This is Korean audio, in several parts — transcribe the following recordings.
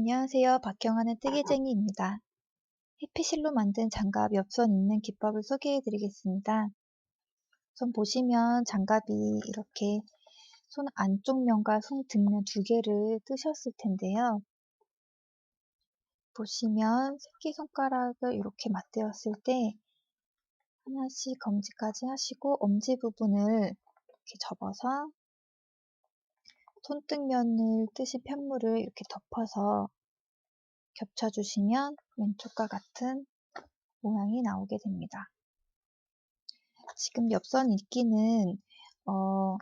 안녕하세요. 박경환의 뜨개쟁이입니다. 해피실로 만든 장갑 옆선 있는 기법을 소개해 드리겠습니다. 우선 보시면 장갑이 이렇게 손 안쪽 면과 손 뒷면 두 개를 뜨셨을 텐데요. 보시면 새끼손가락을 이렇게 맞대었을 때 하나씩 검지까지 하시고 엄지 부분을 이렇게 접어서 손등면을 뜨신 편물을 이렇게 덮어서 겹쳐주시면 왼쪽과 같은 모양이 나오게 됩니다. 지금 옆선 읽기는 어,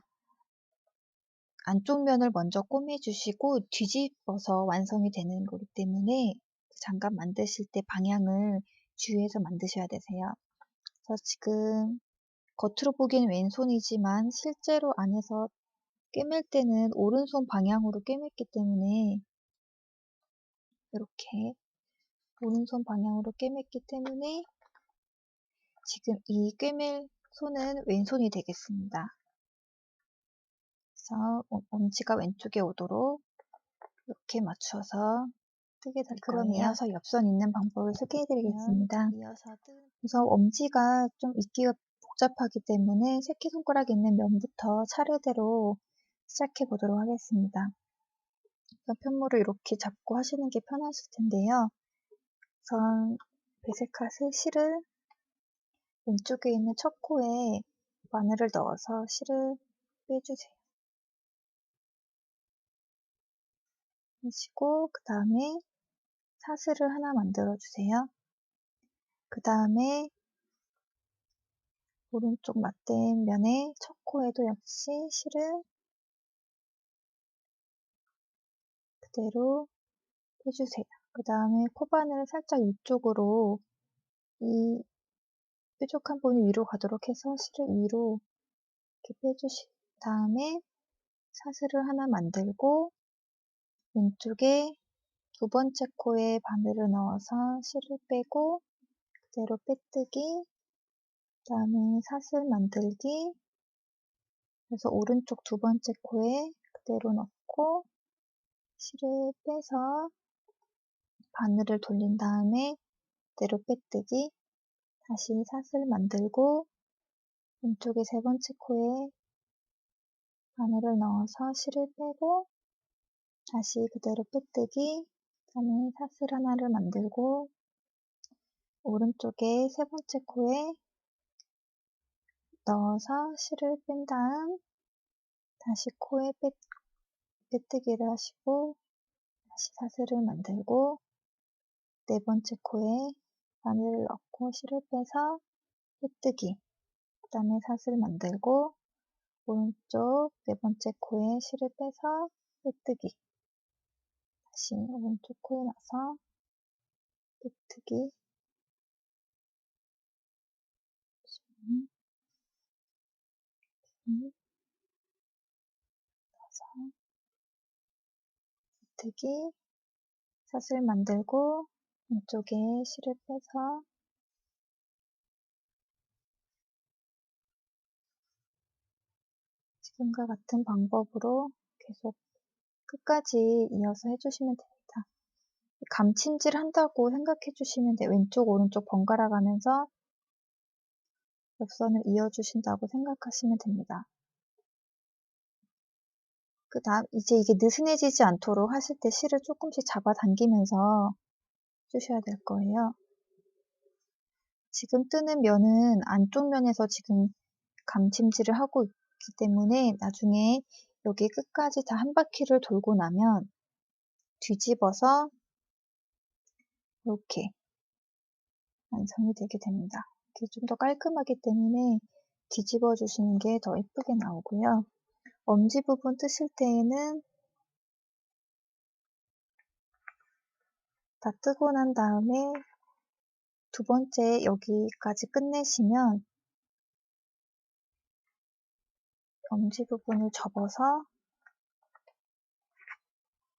안쪽 면을 먼저 꼬매주시고 뒤집어서 완성이 되는 거기 때문에 장갑 만드실 때 방향을 주의해서 만드셔야 되세요. 그래서 지금 겉으로 보기엔 왼손이지만 실제로 안에서 꿰맬 때는 오른손 방향으로 꿰맸기 때문에 이렇게 오른손 방향으로 꿰맸기 때문에 지금 이 꿰맬 손은 왼손이 되겠습니다. 그래서 엄지가 왼쪽에 오도록 이렇게 맞춰서 뜨게 될 그럼 거예요. 이어서 옆선 있는 방법을 소개해 드리겠습니다. 그래서 엄지가 좀 있기가 복잡하기 때문에 새끼손가락 있는 면부터 차례대로 시작해 보도록 하겠습니다. 편물을 이렇게 잡고 하시는 게 편하실 텐데요. 우선 배색카세 실을 왼쪽에 있는 첫 코에 바늘을 넣어서 실을 빼주세요. 하시고 그 다음에 사슬을 하나 만들어 주세요. 그 다음에 오른쪽 맞댄 면에 첫 코에도 역시 실을 그대로 해주세요. 그 다음에 코바늘을 살짝 위쪽으로 이 뾰족한 부분이 위로 가도록 해서 실을 위로 이렇게 빼주신 다음에 사슬을 하나 만들고 왼쪽에 두 번째 코에 바늘을 넣어서 실을 빼고 그대로 빼뜨기 그 다음에 사슬 만들기 그래서 오른쪽 두 번째 코에 그대로 넣고 실을 빼서 바늘을 돌린 다음에 그대로 빼뜨기 다시 사슬 만들고 왼쪽에 세 번째 코에 바늘을 넣어서 실을 빼고 다시 그대로 빼뜨기 다음에 사슬 하나를 만들고 오른쪽에 세 번째 코에 넣어서 실을 뺀 다음 다시 코에 빼, 빼뜨기를 하시고 다시 사슬을 만들고 네 번째 코에 바늘을 넣고 실을 빼서 빼뜨기 그 다음에 사슬 만들고 오른쪽 네 번째 코에 실을 빼서 빼뜨기. 다시 오른쪽 코에 나서 빼뜨기. 음, 넣어서 빼뜨기 사슬 만들고 왼쪽에 실을 빼서 지금과 같은 방법으로 계속 끝까지 이어서 해주시면 됩니다. 감침질 한다고 생각해 주시면 돼요. 왼쪽, 오른쪽 번갈아 가면서 옆선을 이어주신다고 생각하시면 됩니다. 그 다음, 이제 이게 느슨해지지 않도록 하실 때 실을 조금씩 잡아당기면서 주셔야 될 거예요. 지금 뜨는 면은 안쪽 면에서 지금 감침질을 하고 있기 때문에 나중에 여기 끝까지 다 한 바퀴를 돌고 나면 뒤집어서 이렇게 완성이 되게 됩니다. 이렇게 좀 더 깔끔하기 때문에 뒤집어 주시는 게 더 예쁘게 나오고요. 엄지 부분 뜨실 때에는 다 뜨고 난 다음에 두 번째 여기까지 끝내시면 엄지 부분을 접어서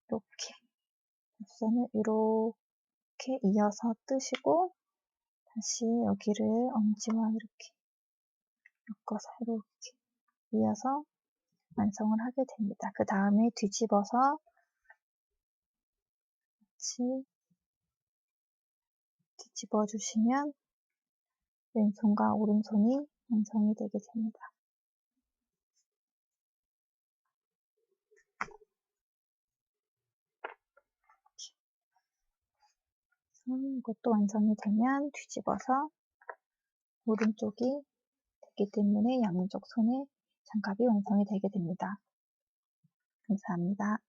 이렇게 옆선을 이렇게 이어서 뜨시고 다시 여기를 엄지와 이렇게 엮어서 이렇게 이어서 완성을 하게 됩니다. 그 다음에 뒤집어서 같이 뒤집어 주시면 왼손과 오른손이 완성이 되게 됩니다. 이것도 완성이 되면 뒤집어서 오른쪽이 되기 때문에 양쪽 손에 장갑이 완성이 되게 됩니다. 감사합니다.